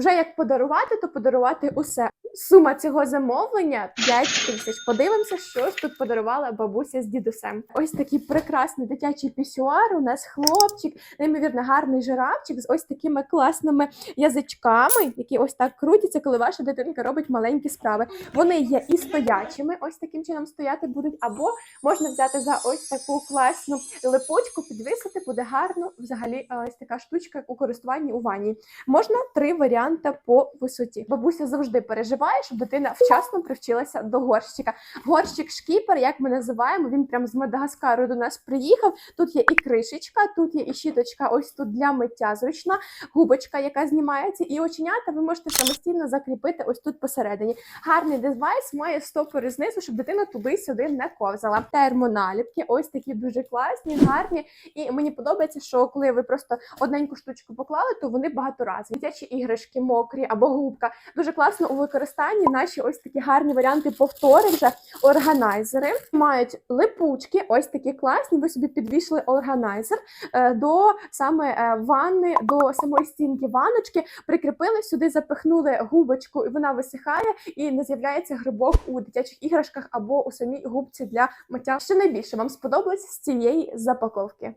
Вже як подарувати, то подарувати усе. Сума цього замовлення 5 тисяч. Подивимося, що ж тут подарувала бабуся з дідусем. Ось такий прекрасний дитячий пісюар. У нас хлопчик, неймовірно гарний жирафчик з ось такими класними язичками, які ось так крутяться, коли ваша дитинка робить маленькі справи. Вони є і стоячими, ось таким чином стояти будуть, або можна взяти за ось таку класну липучку, підвисити, буде гарно. Взагалі, е, ось така штучка у користуванні у ванні. Можна три варіанти по висоті. Бабуся завжди переживає, щоб дитина вчасно привчилася до горщика. Горщик шкіпер, як ми називаємо, він прям з Мадагаскару до нас приїхав. Тут є і кришечка, тут є і щіточка, ось тут для миття зручна, губочка, яка знімається, і оченята ви можете самостійно закріпити ось тут посередині. Гарний девайс має стопори знизу, щоб дитина туди-сюди не ковзала. Термоналіпки, ось такі дуже класні, гарні. І мені подобається, що коли ви просто одненьку штучку поклали, то вони багаторазові. Дитячі іграшки, мокрі або губка. Дуже класно у використанні наші ось такі гарні варіанти повтори вже органайзери. Мають липучки, ось такі класні. Ви собі підвішали органайзер е, до саме е, ванни, до самої стінки ваночки, прикріпили сюди, запихнули губочку, і вона висихає, і не з'являється грибок у дитячих іграшках або у самій губці для миття. Що найбільше вам сподобалось з цієї запаковки?